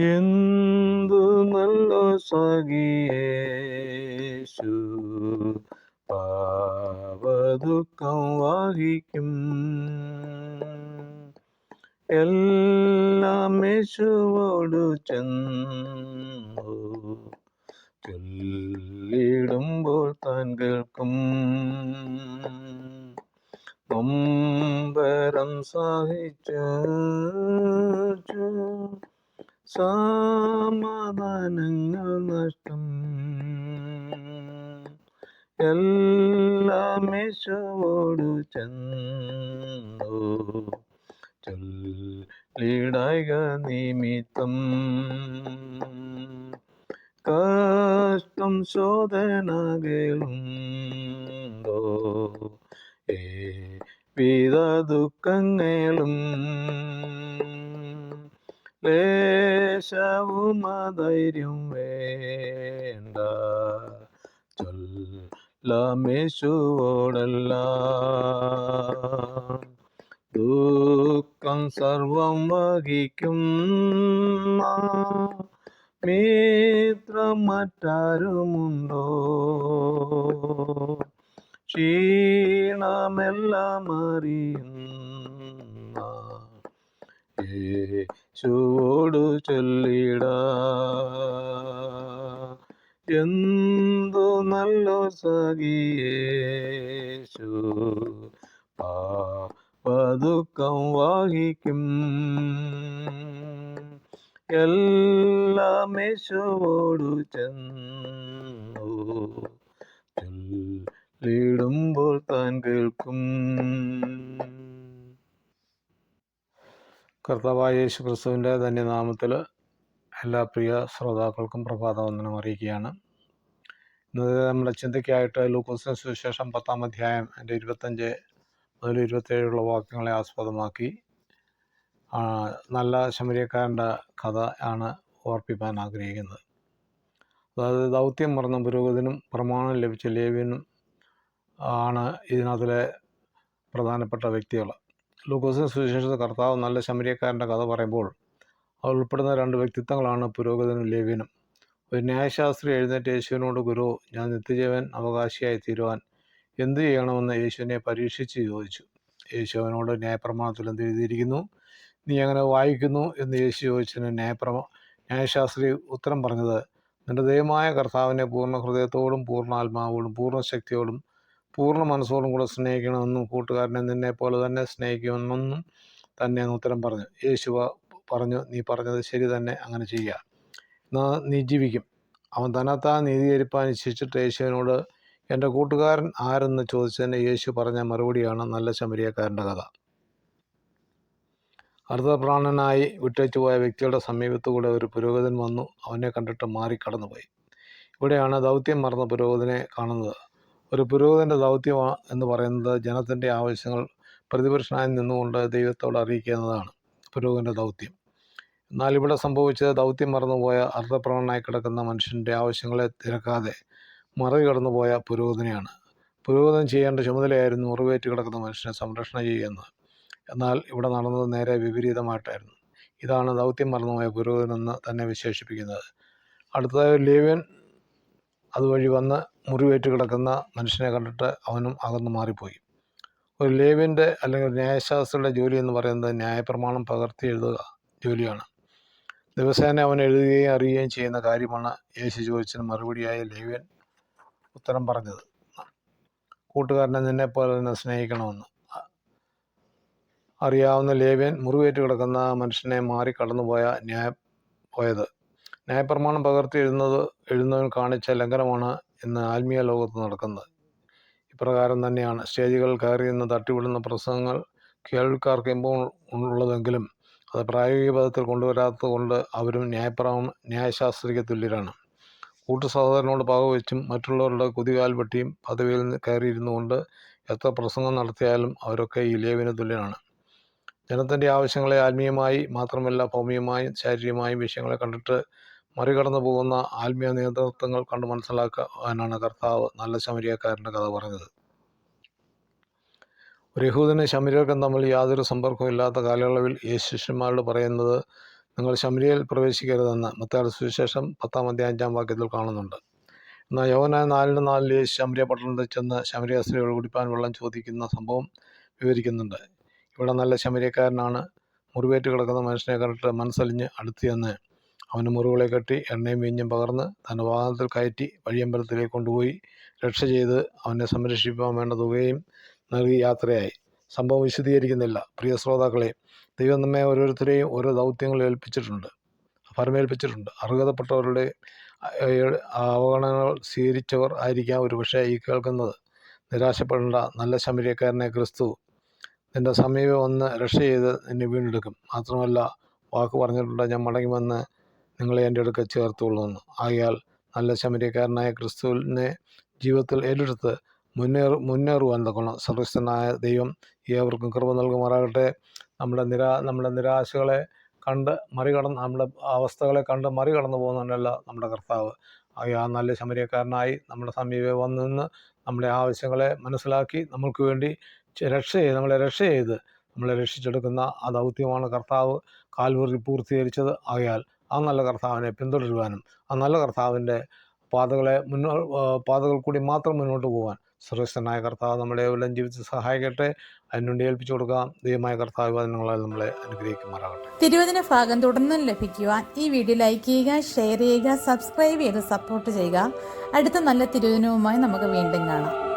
എന്തു നല്ല സഖിയേശു പാവദുഃഖം വഹിക്കും. എല്ലാം യേശുവോടു ചെന്നു ചൊല്ലിടുമ്പോൾ താൻ കേൾക്കും. സഹിച്ചു സമാധാനങ്ങൾ നഷ്ടം. എല്ലാം യേശുവോടു ചെന്നു. ചൊല്ലിടായിക നിമിത്തം. കഷ്ടം ശോധനകളുണ്ടോ ഏ വിധ ദുഃഖങ്ങളും ലേശവും ധൈര്യം വേണ്ട. ചൊല്ലാമേശുവോടെല്ലാം ദുഃഖം സർവം വഹിക്കും. മറ്റാരുമുണ്ടോ ക്ഷീണമെല്ലാം അറിയുന്ന. യേശുവോടു ചൊല്ലിട. എന്തു നല്ലോ സഖിയേശു പാപദുഃഖം വാഹിക്കും. എല്ലാം യേശുവോടു ചെന്നു. ചൊല്ലിടുമ്പോൾ താൻ കേൾക്കും. കർത്താവായ യേശു ക്രിസ്തുവിന്റെ ധന്യനാമത്തിൽ എല്ലാ പ്രിയ ശ്രോതാക്കൾക്കും പ്രഭാതവന്ദനം അറിയിക്കുകയാണ്. ഇന്നത്തെ നമ്മുടെ ചിന്തയ്ക്കായിട്ട് ലൂക്കോസിന് സുവിശേഷം പത്താം അധ്യായം എന്റെ ഇരുപത്തഞ്ച് മുതൽ ഇരുപത്തേഴുള്ള വാക്യങ്ങളെ ആസ്പദമാക്കി. നല്ല ശമരിയക്കാരന്റെ കഥ ആണ് ഓർപ്പിക്കാൻ ആഗ്രഹിക്കുന്നത്. അതായത് ദൗത്യം മറന്ന പുരോഗതിനും പ്രമാണം ലഭിച്ച ലേവ്യനും ആണ് ഇതിനകത്തിലെ പ്രധാനപ്പെട്ട വ്യക്തികൾ. ലൂക്കോസിന് സുവിശേഷത്തിൽ കർത്താവ് നല്ല ശമരിയക്കാരന്റെ കഥ പറയുമ്പോൾ അവൾ ഉൾപ്പെടുന്ന രണ്ട് വ്യക്തിത്വങ്ങളാണ് പുരോഗതിനും ലേവ്യനും. ഒരു ന്യായശാസ്ത്രി എഴുന്നേറ്റ് യേശുവിനോട് ഗുരു ഞാൻ നിത്യജീവൻ അവകാശിയായി തീരുവാൻ എന്തു ചെയ്യണമെന്ന് യേശുവിനെ പരീക്ഷിച്ച് ചോദിച്ചു. യേശു അവനോട് ന്യായപ്രമാണത്തിൽ എന്ത് എഴുതിയിരിക്കുന്നു? നീ അങ്ങനെ വായിക്കുന്നു? എന്ന് യേശു ചോദിച്ചതിന് ന്യായപ്രമ ന്യായശാസ്ത്രി ഉത്തരം പറഞ്ഞത് നിന്റെ ദൈവമായ കർത്താവിനെ പൂർണ ഹൃദയത്തോടും പൂർണ ആത്മാവോടും പൂർണ ശക്തിയോടും പൂർണ മനസ്സോടും കൂടെ സ്നേഹിക്കണമെന്നും കൂട്ടുകാരനെ നിന്നെ പോലെ തന്നെ സ്നേഹിക്കണമെന്നും തന്നെ ഉത്തരം പറഞ്ഞു. യേശുവ പറഞ്ഞു നീ പറഞ്ഞത് ശരി തന്നെ അങ്ങനെ ചെയ്യുക. എന്നാൽ നീ ജീവിക്കും. അവൻ തന്നെത്താൻ നീതീകരിപ്പാൻ ഇച്ഛിച്ചിട്ട് യേശുവിനോട് എന്റെ കൂട്ടുകാരൻ ആരെന്ന് ചോദിച്ചതിന് യേശു പറഞ്ഞ മറുപടിയാണ് നല്ല ശമരിയക്കാരന്റെ കഥ. അർദ്ധപ്രാണനായി വിട്ടേച്ചു പോയ വ്യക്തിയുടെ സമീപത്തുകൂടെ ഒരു പുരോഹിതൻ വന്നു. അവനെ കണ്ടിട്ട് മാറി കടന്നുപോയി ഇവിടെയാണ് ദൗത്യം മറന്ന പുരോഹിതനെ കാണുന്നത്. ഒരു പുരോഹിതന്റെ ദൗത്യം എന്ന് പറയുന്നത് ജനത്തിന്റെ ആവശ്യങ്ങൾ പ്രതിപുരുഷനായി നിന്നുകൊണ്ട് ദൈവത്തോട് അറിയിക്കുന്നതാണ് പുരോഹിതന്റെ ദൗത്യം. എന്നാൽ ഇവിടെ സംഭവിച്ചത് ദൗത്യം മറന്നുപോയ അർത്ഥപ്രവണനായി കിടക്കുന്ന മനുഷ്യന്റെ ആവശ്യങ്ങളെ തിരക്കാതെ മറികടന്നു പോയ പുരോഹിതനെയാണ്. പുരോഹിതൻ ചെയ്യേണ്ട ചുമതലയായിരുന്നു മുറിവേറ്റ് കിടക്കുന്ന മനുഷ്യനെ സംരക്ഷണം ചെയ്യുന്നത്. എന്നാൽ ഇവിടെ നടന്നത് നേരെ വിപരീതമായിട്ടായിരുന്നു. ഇതാണ് ദൗത്യം മറന്നുപോയ പുരോഹിതനെന്ന് തന്നെ വിശേഷിപ്പിക്കുന്നത്. അടുത്തതായി ലേവ്യൻ അതുവഴി വന്ന് മുറിവേറ്റ് കിടക്കുന്ന മനുഷ്യനെ കണ്ടിട്ട് അവനും അകന്നു മാറിപ്പോയി. ഒരു ലേവ്യന്റെ അല്ലെങ്കിൽ ന്യായശാസ്ത്രയുടെ ജോലി എന്ന് പറയുന്നത് ന്യായപ്രമാണം പകർത്തി എഴുതുക ജോലിയാണ്. ദിവസേന അവൻ എഴുതുകയും അറിയുകയും ചെയ്യുന്ന കാര്യമാണ് യേശു ചോദിച്ചതിന് മറുപടിയായ ലേവ്യൻ ഉത്തരം പറഞ്ഞത്. കൂട്ടുകാരനെ നിന്നെപ്പോലെ തന്നെ സ്നേഹിക്കണമെന്ന്. അറിയാവുന്ന ലേവ്യൻ മുറിവേറ്റ് കിടക്കുന്ന മനുഷ്യനെ മാറി കടന്നുപോയ ന്യായ പോയത്. ന്യായപ്രമാണം പകർത്തി എഴുതുന്നത് എഴുതുന്നവൻ കാണിച്ച ലംഘനമാണ് ഇന്ന് ആത്മീയ ലോകത്ത് നടക്കുന്നത്. ഇപ്രകാരം തന്നെയാണ് സ്റ്റേജുകൾ കയറി നിന്ന് തട്ടിവിടുന്ന പ്രസംഗങ്ങൾ കേൾവിക്കാർക്ക് എമ്പോൾ ഉള്ളതെങ്കിലും അത് പ്രായോഗിക പദത്തിൽ കൊണ്ടുവരാത്തത് കൊണ്ട് അവരും ന്യായപ്രമ ന്യായശാസ്ത്രിക തുല്യരാണ്. കൂട്ടു സഹോദരനോട് മറ്റുള്ളവരുടെ കുതികാൽ വെട്ടിയും പദവിയിൽ കയറിയിരുന്നു കൊണ്ട് എത്ര പ്രസംഗം നടത്തിയാലും അവരൊക്കെ ഈ ലേവിന് തുല്യനാണ് ജനത്തിന്റെ ആവശ്യങ്ങളെ ആത്മീയമായി മാത്രമല്ല ഭൗമികമായും ശാരീരികമായും വിഷയങ്ങളെ കണ്ടിട്ട് മറികടന്നു പോകുന്ന ആത്മീയ നേതൃത്വങ്ങൾ കണ്ട് മനസ്സിലാക്കാനാണ് കർത്താവ് നല്ല ശമരിയക്കാരന്റെ കഥ പറഞ്ഞത്. ഒരു യഹൂദനും ശമരിയർക്കും തമ്മിൽ യാതൊരു സമ്പർക്കവും ഇല്ലാത്ത കാലയളവിൽ യേശു ശിഷ്യന്മാരോട് പറയുന്നത് നിങ്ങൾ ശമരിയയിൽ പ്രവേശിക്കരുതെന്ന് മത്തായുടെ സുവിശേഷം പത്താം അധ്യായം അഞ്ചാം വാക്യത്തിൽ കാണുന്നുണ്ട്. എന്നാൽ യോവനായ നാലിന് നാലിൽ യേശു ശമരിയ പട്ടണത്തിൽ ചെന്ന് ശമരിയ സ്ത്രീകൾ കുടിപ്പാൻ വെള്ളം ചോദിക്കുന്ന സംഭവം വിവരിക്കുന്നുണ്ട്. ഇവിടെ നല്ല ശമരിയക്കാരനാണ്. മുറിവേറ്റ് കിടക്കുന്ന മനുഷ്യനെ കണ്ടിട്ട് മനസ്സലിഞ്ഞ് അടുത്ത് ചെന്ന് അവന്റെ മുറിവുകളെ കെട്ടി എണ്ണയും വീഞ്ഞും പകർന്ന് തന്റെ വാഹനത്തിൽ കയറ്റി വഴിയമ്പലത്തിലേക്ക് കൊണ്ടുപോയി രക്ഷ ചെയ്ത് അവനെ സംരക്ഷിക്കുവാൻ വേണ്ട തുകയും നൽകി യാത്രയായി. സംഭവം വിശദീകരിക്കുന്നില്ല. പ്രിയ ശ്രോതാക്കളെ ദൈവം നമ്മെ ഓരോരുത്തരെയും ഓരോ ദൗത്യങ്ങൾ ഏൽപ്പിച്ചിട്ടുണ്ട് ഫർമേൽപ്പിച്ചിട്ടുണ്ട് അർഹതപ്പെട്ടവരുടെ അവഗണനകൾ സ്വീകരിച്ചവർ ആയിരിക്കാം ഒരു പക്ഷേ ഈ കേൾക്കുന്നത്. നിരാശപ്പെടേണ്ട നല്ല ശമരിയക്കാരനെ ക്രിസ്തു നിന്റെ സമീപം ഒന്ന് രക്ഷ ചെയ്ത് നിന്നെ വീണ്ടെടുക്കും. മാത്രമല്ല വാക്ക് പറഞ്ഞിട്ടുണ്ട് ഞാൻ മടങ്ങി വന്ന് നിങ്ങളെ എന്റെ അടുക്കൽ ചേർത്തുകൊള്ളുമെന്ന് ആയാൽ നല്ല ശമരിയക്കാരനായ ക്രിസ്തുവിനെ ജീവിതത്തിൽ ഏറ്റെടുത്ത് മുന്നേറ മുന്നേറുവാൻ തക്കണം സർവസ്വനായ ദൈവം ഏവർക്കും കൃപ നൽകുമാറാകട്ടെ. നമ്മുടെ നിരാ നമ്മുടെ നിരാശകളെ കണ്ട് മറികടന്ന് നമ്മുടെ അവസ്ഥകളെ കണ്ട് മറികടന്നു പോകുന്നതല്ല നമ്മുടെ കർത്താവ്. ആ നല്ല ശമരിയക്കാരനായി നമ്മുടെ സമീപം വന്നു നിന്ന് നമ്മുടെ ആവശ്യങ്ങളെ മനസ്സിലാക്കി നമുക്ക് വേണ്ടി രക്ഷ ചെയ്ത് നമ്മളെ രക്ഷ ചെയ്ത് നമ്മളെ രക്ഷിച്ചെടുക്കുന്ന ആ ദൗത്യമാണ് കർത്താവ്. കാൽവറി പൂർത്തീകരിച്ചത്. ആകയാൽ ആ നല്ല കർത്താവിനെ പിന്തുടരുവാനും ആ നല്ല കർത്താവിന്റെ പാതകളെ മുന്നോ പാതകൾ കൂടി മാത്രം മുന്നോട്ട് പോകാൻ സർവസ്വനായ കർത്താവ് നമ്മളെ എല്ലാം ജീവിച്ച് സഹായിക്കട്ടെ. അതിനുവേണ്ടി ഏൽപ്പിച്ചു കൊടുക്കാം. ദൈവമായ കർത്താവ് വചനങ്ങളാൽ നമ്മളെ അനുഗ്രഹിക്കുമാറാകട്ടെ. തിരുവചന ഭാഗം തുടർന്നും ലഭിക്കുവാൻ ഈ വീഡിയോ ലൈക്ക് ചെയ്യുക ഷെയർ ചെയ്യുക സബ്സ്ക്രൈബ് ചെയ്ത് സപ്പോർട്ട് ചെയ്യുക. അടുത്ത നല്ല തിരുവചനവുമായി നമുക്ക് വീണ്ടും കാണാം.